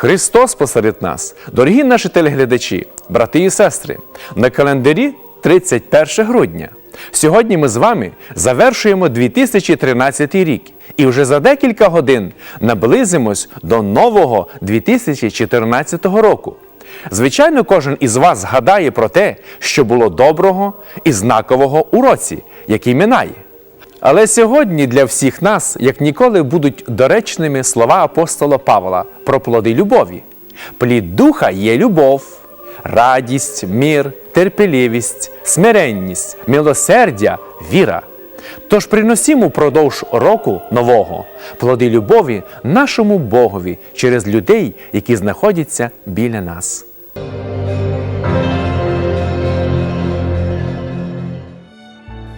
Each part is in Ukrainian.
Христос посеред нас, дорогі наші телеглядачі, брати і сестри, на календарі 31 грудня. Сьогодні ми з вами завершуємо 2013 рік і вже за декілька годин наблизимось до нового 2014 року. Звичайно, кожен із вас згадає про те, що було доброго і знакового у році, який минає. Але сьогодні для всіх нас, як ніколи, будуть доречними слова апостола Павла про плоди любові. Плід духа є любов, радість, мир, терпеливість, смиренність, милосердя, віра. Тож приносімо впродовж року нового плоди любові нашому Богові через людей, які знаходяться біля нас.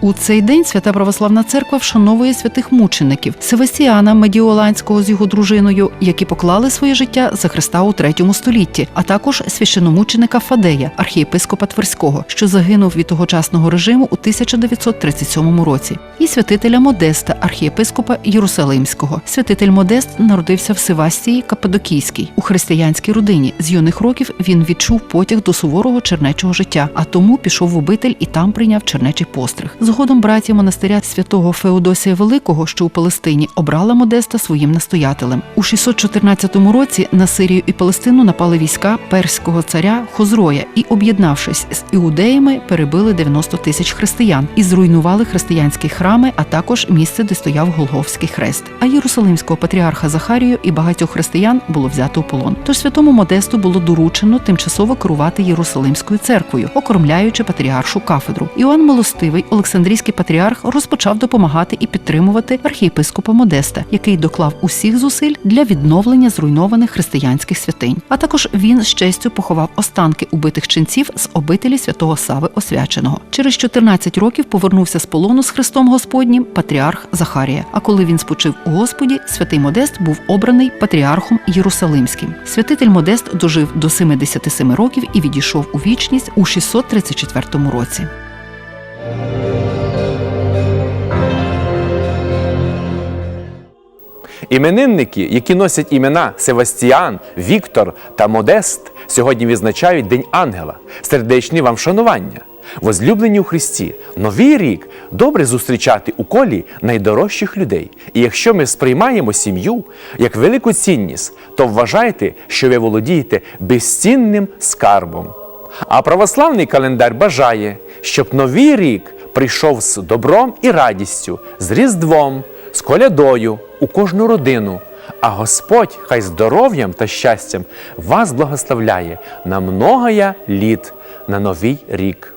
У цей день свята православна церква вшановує святих мучеників Севастіана Медіоланського з його дружиною, які поклали своє життя за Христа у третьому столітті, а також священомученика Фадея, архієпископа Тверського, що загинув від тогочасного режиму у 1937 році, і святителя Модеста, архієпископа Єрусалимського. Святитель Модест народився в Севастії Каппадокійській у християнській родині. З юних років він відчув потяг до суворого чернечого життя, а тому пішов в обитель і там прийняв чернечий постриг. Згодом братія монастиря святого Феодосія Великого, що у Палестині, обрала Модеста своїм настоятелем. У 614 році на Сирію і Палестину напали війська перського царя Хозроя і, об'єднавшись з іудеями, перебили 90 тисяч християн і зруйнували християнські храми, а також місце, де стояв Голговський хрест. А Єрусалимського патріарха Захарію і багатьох християн було взято у полон. Тож святому Модесту було доручено тимчасово керувати Єрусалимською церквою, окормляючи патріаршу кафедру. Іоанн Милостивий, Олександрійський патріарх, розпочав допомагати і підтримувати архієпископа Модеста, який доклав усіх зусиль для відновлення зруйнованих християнських святинь. А також він з честю поховав останки убитих ченців з обителі святого Сави Освяченого. Через 14 років повернувся з полону з Христом Господнім патріарх Захарія. А коли він спочив у Господі, святий Модест був обраний патріархом Єрусалимським. Святитель Модест дожив до 77 років і відійшов у вічність у 634 році. Іменинники, які носять імена Севастіан, Віктор та Модест, сьогодні відзначають День Ангела, сердечні вам шанування. Возлюблені у Христі, новий рік добре зустрічати у колі найдорожчих людей. І якщо ми сприймаємо сім'ю як велику цінність, то вважайте, що ви володієте безцінним скарбом. А православний календар бажає, щоб новий рік прийшов з добром і радістю, з Різдвом, з колядою у кожну родину. А Господь хай здоров'ям та щастям вас благословляє на многоя літ на новий рік.